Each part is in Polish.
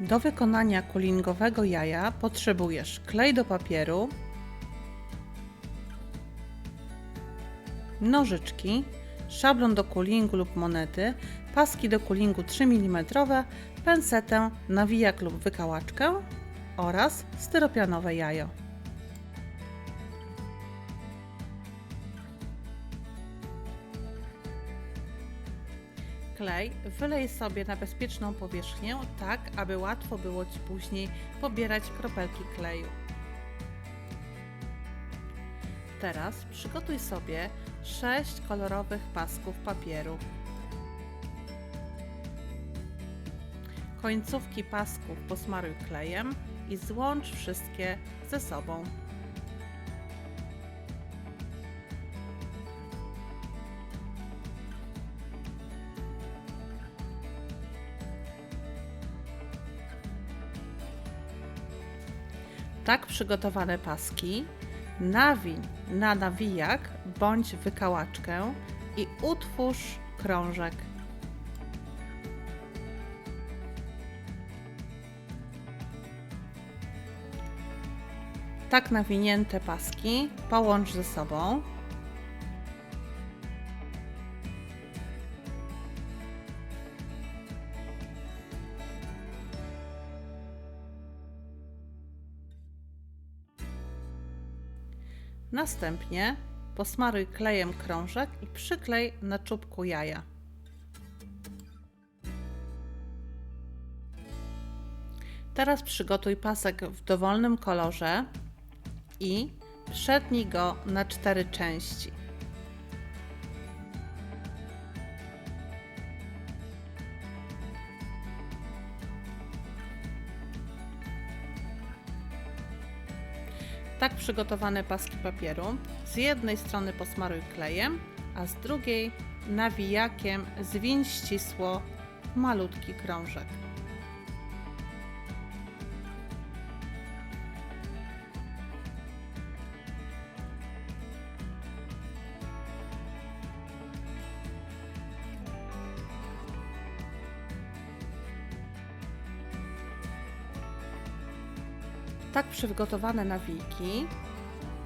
Do wykonania kulingowego jaja potrzebujesz klej do papieru, nożyczki, szablon do kulingu lub monety, paski do kulingu 3 mm, pensetę, nawijak lub wykałaczkę oraz styropianowe jajo. Klej wylej sobie na bezpieczną powierzchnię, tak aby łatwo było Ci później pobierać kropelki kleju. Teraz przygotuj sobie 6 kolorowych pasków papieru. Końcówki pasków posmaruj klejem i złącz wszystkie ze sobą. Tak przygotowane paski nawiń na nawijak bądź wykałaczkę i utwórz krążek. Tak nawinięte paski połącz ze sobą. Następnie posmaruj klejem krążek i przyklej na czubku jaja. Teraz przygotuj pasek w dowolnym kolorze i przetnij go na cztery części. Tak przygotowane paski papieru z jednej strony posmaruj klejem, a z drugiej nawijakiem zwiń ścisło malutki krążek. Tak przygotowane nawijki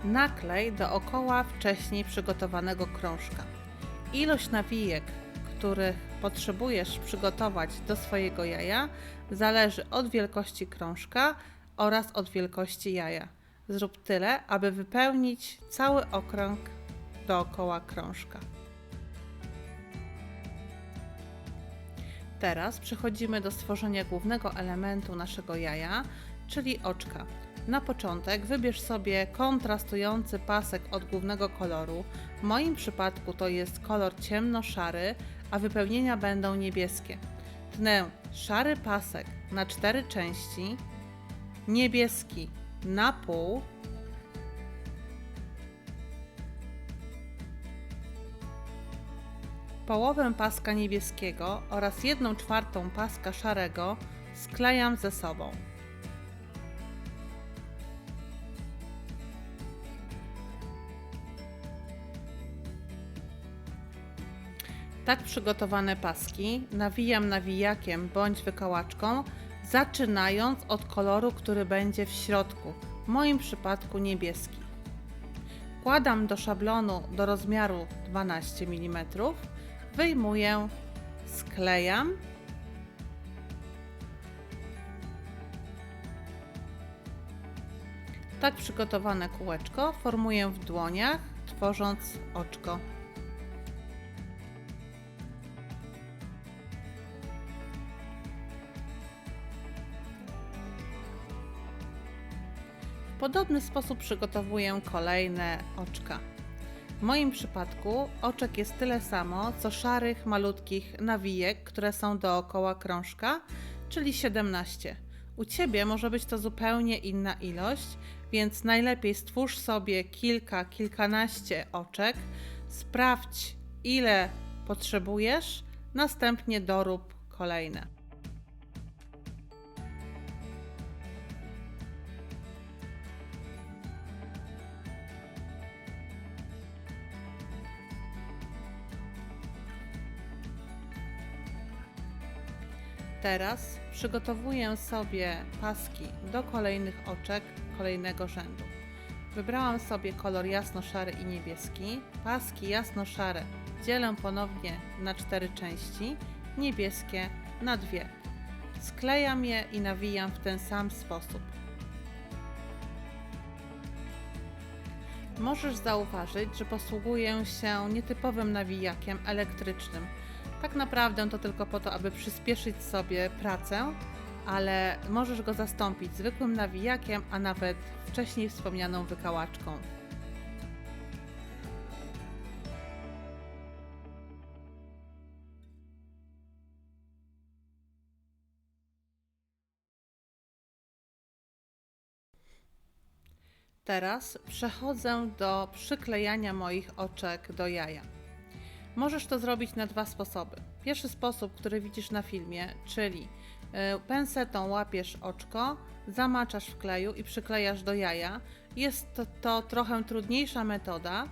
naklej dookoła wcześniej przygotowanego krążka. Ilość nawijek, których potrzebujesz przygotować do swojego jaja, zależy od wielkości krążka oraz od wielkości jaja. Zrób tyle, aby wypełnić cały okrąg dookoła krążka. Teraz przechodzimy do stworzenia głównego elementu naszego jaja, czyli oczka. Na początek wybierz sobie kontrastujący pasek od głównego koloru. W moim przypadku to jest kolor ciemno-szary, a wypełnienia będą niebieskie. Tnę szary pasek na cztery części, niebieski na pół, połowę paska niebieskiego oraz jedną czwartą paska szarego sklejam ze sobą. Tak przygotowane paski nawijam nawijakiem bądź wykałaczką, zaczynając od koloru, który będzie w środku, w moim przypadku niebieski. Wkładam do szablonu do rozmiaru 12 mm, wyjmuję, sklejam Tak przygotowane kółeczko formuję w dłoniach, tworząc oczko. Podobny sposób przygotowuję kolejne oczka. W moim przypadku oczek jest tyle samo, co szarych, malutkich nawijek, które są dookoła krążka, czyli 17. U Ciebie może być to zupełnie inna ilość, więc najlepiej stwórz sobie kilka, kilkanaście oczek, sprawdź ile potrzebujesz, następnie dorób kolejne. Teraz przygotowuję sobie paski do kolejnych oczek kolejnego rzędu. Wybrałam sobie kolor jasno-szary i niebieski. Paski jasno-szare dzielę ponownie na cztery części, niebieskie na dwie. Sklejam je i nawijam w ten sam sposób. Możesz zauważyć, że posługuję się nietypowym nawijakiem elektrycznym. Tak naprawdę to tylko po to, aby przyspieszyć sobie pracę, ale możesz go zastąpić zwykłym nawijakiem, a nawet wcześniej wspomnianą wykałaczką. Teraz przechodzę do przyklejania moich oczek do jaja. Możesz to zrobić na dwa sposoby. Pierwszy sposób, który widzisz na filmie, czyli y, pensetą łapiesz oczko, zamaczasz w kleju i przyklejasz do jaja. Jest to, to trochę trudniejsza metoda.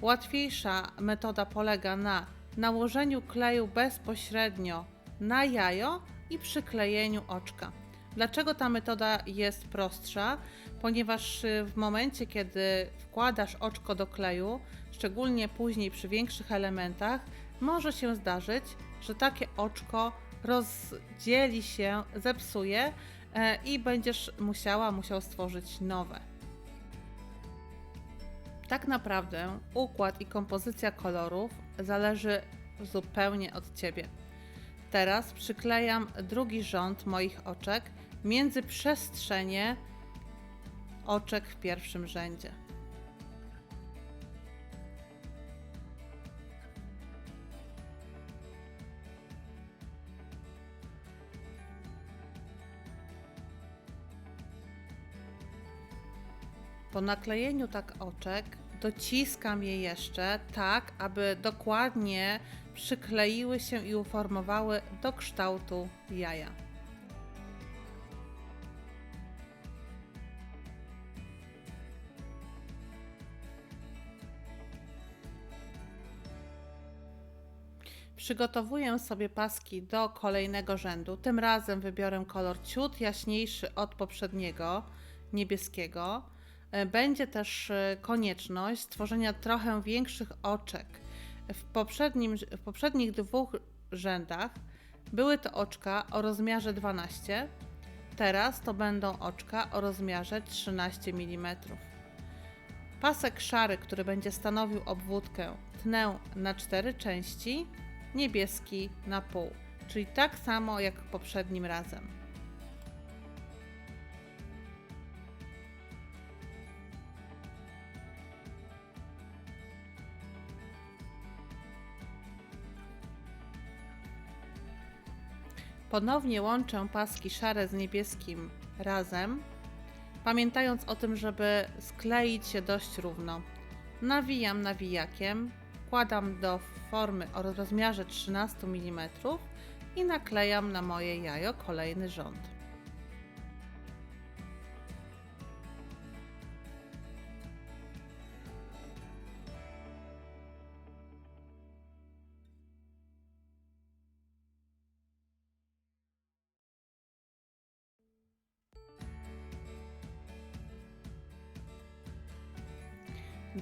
Łatwiejsza metoda polega na nałożeniu kleju bezpośrednio na jajo i przyklejeniu oczka. Dlaczego ta metoda jest prostsza? Ponieważ y, w momencie, kiedy wkładasz oczko do kleju, szczególnie później przy większych elementach, może się zdarzyć, że takie oczko rozdzieli się, zepsuje e, i będziesz musiała, musiał stworzyć nowe. Tak naprawdę układ i kompozycja kolorów zależy zupełnie od Ciebie. Teraz przyklejam drugi rząd moich oczek między przestrzenie oczek w pierwszym rzędzie. Po naklejeniu tak oczek dociskam je jeszcze tak, aby dokładnie przykleiły się i uformowały do kształtu jaja. Przygotowuję sobie paski do kolejnego rzędu. Tym razem wybiorę kolor ciut jaśniejszy od poprzedniego, niebieskiego. E, będzie też e, konieczność stworzenia trochę większych oczek. W, poprzednim, w poprzednich dwóch rzędach były to oczka o rozmiarze 12, teraz to będą oczka o rozmiarze 13 mm. Pasek szary, który będzie stanowił obwódkę, tnę na cztery części niebieski na pół, czyli tak samo jak poprzednim razem. Ponownie łączę paski szare z niebieskim razem, pamiętając o tym, żeby skleić się dość równo. Nawijam nawijakiem, wkładam do formy o rozmiarze 13 mm i naklejam na moje jajo kolejny rząd.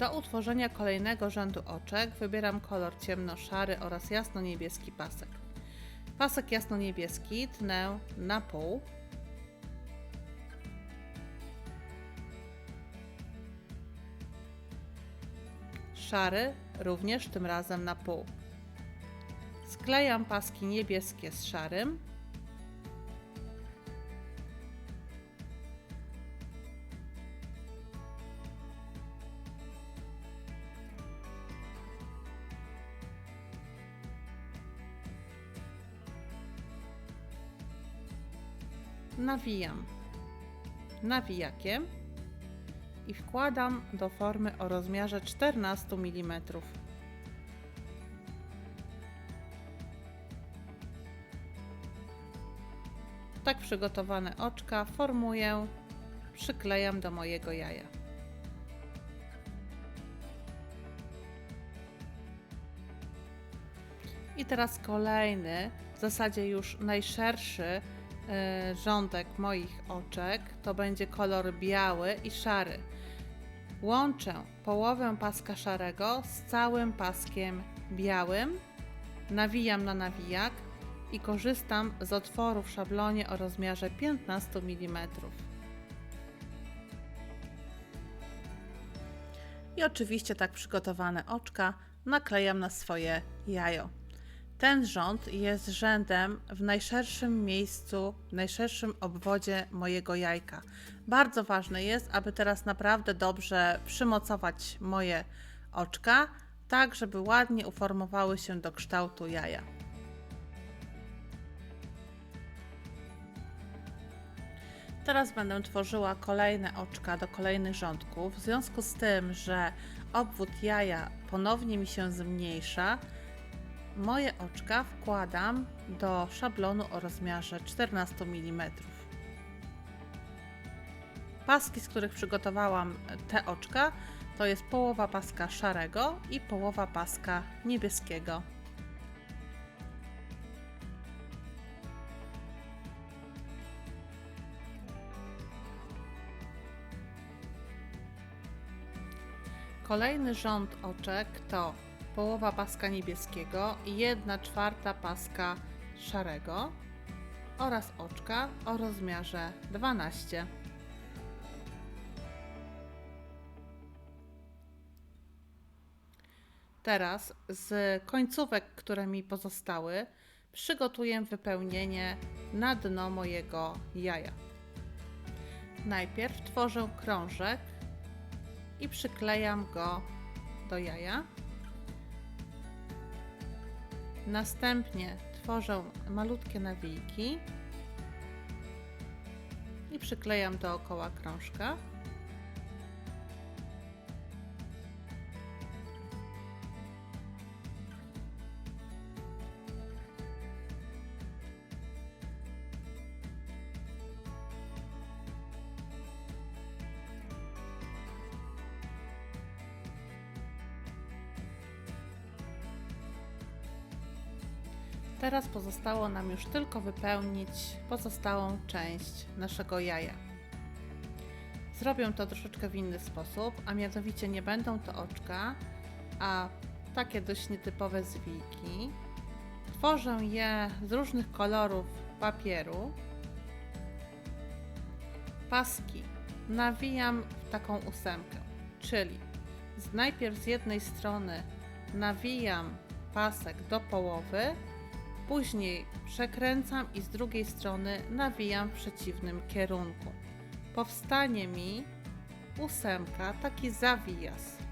Do utworzenia kolejnego rzędu oczek wybieram kolor ciemno-szary oraz jasno-niebieski pasek. Pasek jasno-niebieski tnę na pół. Szary również tym razem na pół. Sklejam paski niebieskie z szarym nawijam nawijakiem i wkładam do formy o rozmiarze 14 mm. Tak przygotowane oczka formuję, przyklejam do mojego jaja. I teraz kolejny zasadzie już najszerszy rządek moich oczek to będzie kolor biały i szary. Łączę połowę paska szarego z całym paskiem białym, nawijam na nawijak i korzystam z otworu w szablonie o rozmiarze 15 mm. I oczywiście tak przygotowane oczka naklejam na swoje jajo. Ten rząd jest rzędem w najszerszym miejscu, w najszerszym obwodzie mojego jajka. Bardzo ważne jest, aby teraz naprawdę dobrze przymocować moje oczka, tak żeby ładnie uformowały się do kształtu jaja. Teraz będę tworzyła kolejne oczka do kolejnych rządków. W związku z tym, że obwód jaja ponownie mi się zmniejsza, moje oczka wkładam do szablonu o rozmiarze 14 mm. Paski, z których przygotowałam te oczka, to jest połowa paska szarego i połowa paska niebieskiego. Kolejny rząd oczek to połowa paska niebieskiego i 1 czwarta paska szarego oraz oczka o rozmiarze 12. Teraz z końcówek, które mi pozostały, przygotuję wypełnienie na dno mojego jaja. Najpierw tworzę krążek i przyklejam go do jaja. Następnie tworzę malutkie nawijki i przyklejam dookoła krążka. Teraz pozostało nam już tylko wypełnić pozostałą część naszego jaja. Zrobię to troszeczkę w inny sposób, a mianowicie nie będą to oczka, a takie dość nietypowe zwiki. Tworzę je z różnych kolorów papieru. Paski nawijam w taką ósemkę, czyli najpierw z jednej strony nawijam pasek do połowy, Później przekręcam i z drugiej strony nawijam w przeciwnym kierunku. Powstanie mi ósemka, taki zawijas.